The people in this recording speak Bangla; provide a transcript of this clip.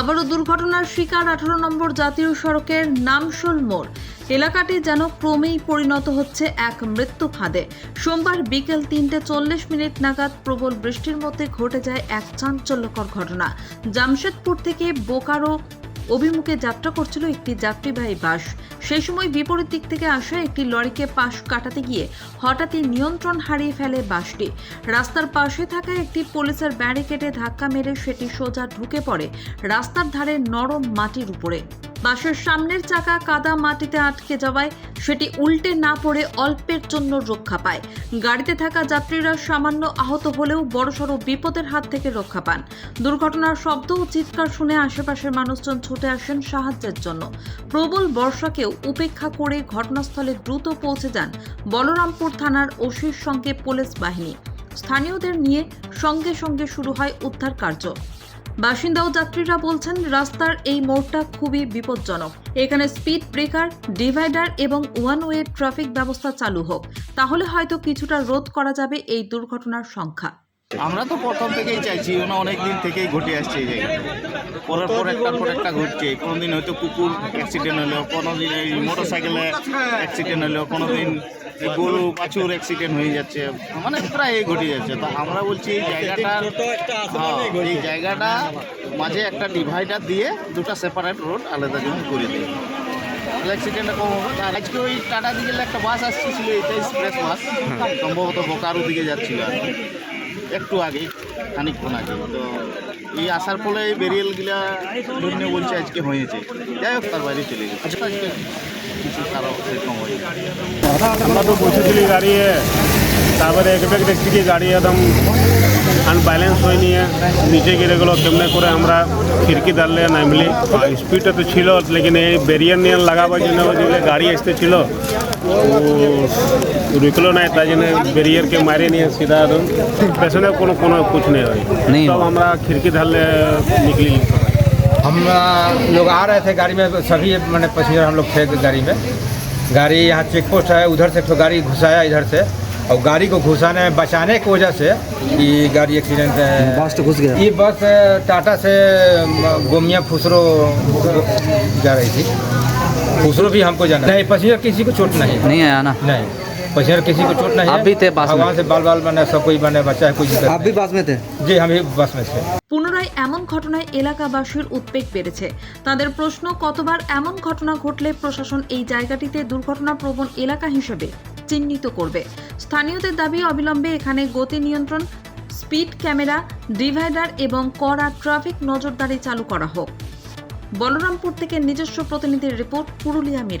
আবারও দুর্ঘটনার শিকার আঠারো নম্বর জাতীয় সড়কের নামশোল মোড়। এলাকাটি যেন ক্রমেই পরিণত হচ্ছে এক মৃত্যু ফাঁদে। সোমবার বিকেল তিনটে চল্লিশ মিনিট নাগাদ প্রবল বৃষ্টির মধ্যে ঘটে যায় এক চাঞ্চল্যকর ঘটনা। জামশেদপুর থেকে বোকারো অভিমুখে যাত্রা করছিল একটি যাত্রীবাহী বাস। সেই সময় বিপরীত দিক থেকে আসা একটি লরিকে পাশ কাটাতে গিয়ে হঠাৎই নিয়ন্ত্রণ হারিয়ে ফেলে বাসটি। রাস্তার পাশে থাকা একটি পুলিশের ব্যারিকেডে ধাক্কা মেরে সেটি সোজা ঢুকে পড়ে রাস্তার ধারে নরম মাটির উপরে। বাসের সামনের চাকা কাদা মাটিতে আটকে যাওয়ায় সেটি উল্টে না পড়ে অল্পের জন্য রক্ষা পায়। গাড়িতে থাকা যাত্রীরা সামান্য আহত হলেও বড়সড় বিপদের হাত থেকে রক্ষা পান। দুর্ঘটনার শব্দ ও চিৎকার শুনে আশেপাশের মানুষজন ছুটে আসেন সাহায্যের জন্য। প্রবল বর্ষাকেও উপেক্ষা করে ঘটনাস্থলে দ্রুত পৌঁছে যান বলরামপুর থানার ওসির সঙ্গে পুলিশ বাহিনী। স্থানীয়দের নিয়ে সঙ্গে সঙ্গে শুরু হয় উদ্ধার কার্য। বাসিন্দা ও যাত্রীরা বলছেন, রাস্তার এই মোড়টা খুবই বিপজ্জনক। এখানে স্পিড ব্রেকার ডিভাইডার এবং ওয়ান ওয়ে ট্রাফিক ব্যবস্থা চালু হোক। তাহলে হয়তো কিছুটা রোধ করা যাবে এই দুর্ঘটনার সংখ্যা। আমরা তো প্রথম থেকেই চাইছি, ওনা অনেক দিন থেকেই ঘটে আসছে এই পরের পর একটার পর একটা ঘটছে। কোনোদিন হয়তো কুকুর অ্যাক্সিডেন্ট হলো, কোনোদিন এই মোটর সাইকেলে অ্যাক্সিডেন্ট হলো, কোনোদিন গরু বাছুর অ্যাক্সিডেন্ট হয়ে যাচ্ছে মানে প্রায় ঘটে যাচ্ছে। তো আমরা বলছি এই জায়গাটা হ্যাঁ, এই জায়গাটা মাঝে একটা ডিভাইডার দিয়ে দুটো সেপারেট রোড আলাদা জন্য করে দেয়। অ্যাক্সিডেন্টটা কম হবে? আর আজকে ওই টাটা দিকে একটা বাস আসছিল এটা এক্সপ্রেস বাস সম্ভবত বোকারো দিকে যাচ্ছিল আর একটু আগে খানিকক্ষণ আগে তো এই আসার ফলে এই বেরিয়েলগুলা জন্য বলছে আজকে হয়েছে। যাই হোক, তার বাইরে চলে গেছে। আজকে কিছু কারও সেরকম হয়েছে আমরা তো বসেছিলি গাড়িয়ে তারপরে একবেগ দেখছি কি গাড়ি একদম আনব্যালেন্স হয়ে নিয়ে নিচে গিরে গেলো কেমনে করে আমরা খিড়কি দাঁড়লে নামলি। স্পিডটা তো ছিল, লেকিন এই ব্যারিয়ার নিয়ে লাগাবার জন্য যেগুলো গাড়ি আসতে ছিল, ও रुकलो ना इतना जिन्हें बैरियर के मारे नहीं है सीधा तो पैसे ने कोनो कोनो कुछ नहीं हुई नहीं। तो हमारा खिड़की धल निकली हम लोग आ रहे थे गाड़ी में सभी मैंने पैसेंजर हम लोग थे गाड़ी में। गाड़ी यहाँ चेक पोस्ट है उधर से तो गाड़ी घुसाया इधर से। और गाड़ी को घुसाने में बचाने की वजह से ये गाड़ी एक्सीडेंट है। बस तो घुस गया। ये बस टाटा से गोमिया फुसरो जा रही थी। फुसरो भी हमको जाना नहीं पसीजर किसी को चोट नहीं नहीं आया ना। नहीं। पैसेंजर किसी को चोट नहीं आप भी थे बस में? भगवान से बाल बाल बने सब कोई बने बच्चा है कोई दिक्कत आप भी नहीं। पास में थे जी हम ही बस में थे পুনরায় এমন ঘটনায় এলাকাবাসীর উদ্বেগ বেড়েছে তাদের প্রশ্ন কতবার এমন ঘটনা ঘটলে প্রশাসন এই জায়গাটিতে দুর্ঘটনা প্রবণ এলাকা হিসেবে চিহ্নিত করবে স্থানীয়দের দাবি অবিলম্বে এখানে গতি নিয়ন্ত্রণ স্পিড ক্যামেরা ডিভাইডার এবং কড়া ট্রাফিক নজরদারি চালু করা হোক বলরামপুর থেকে নিজস্ব প্রতিনিধির রিপোর্ট পুরুলিয়া মিরর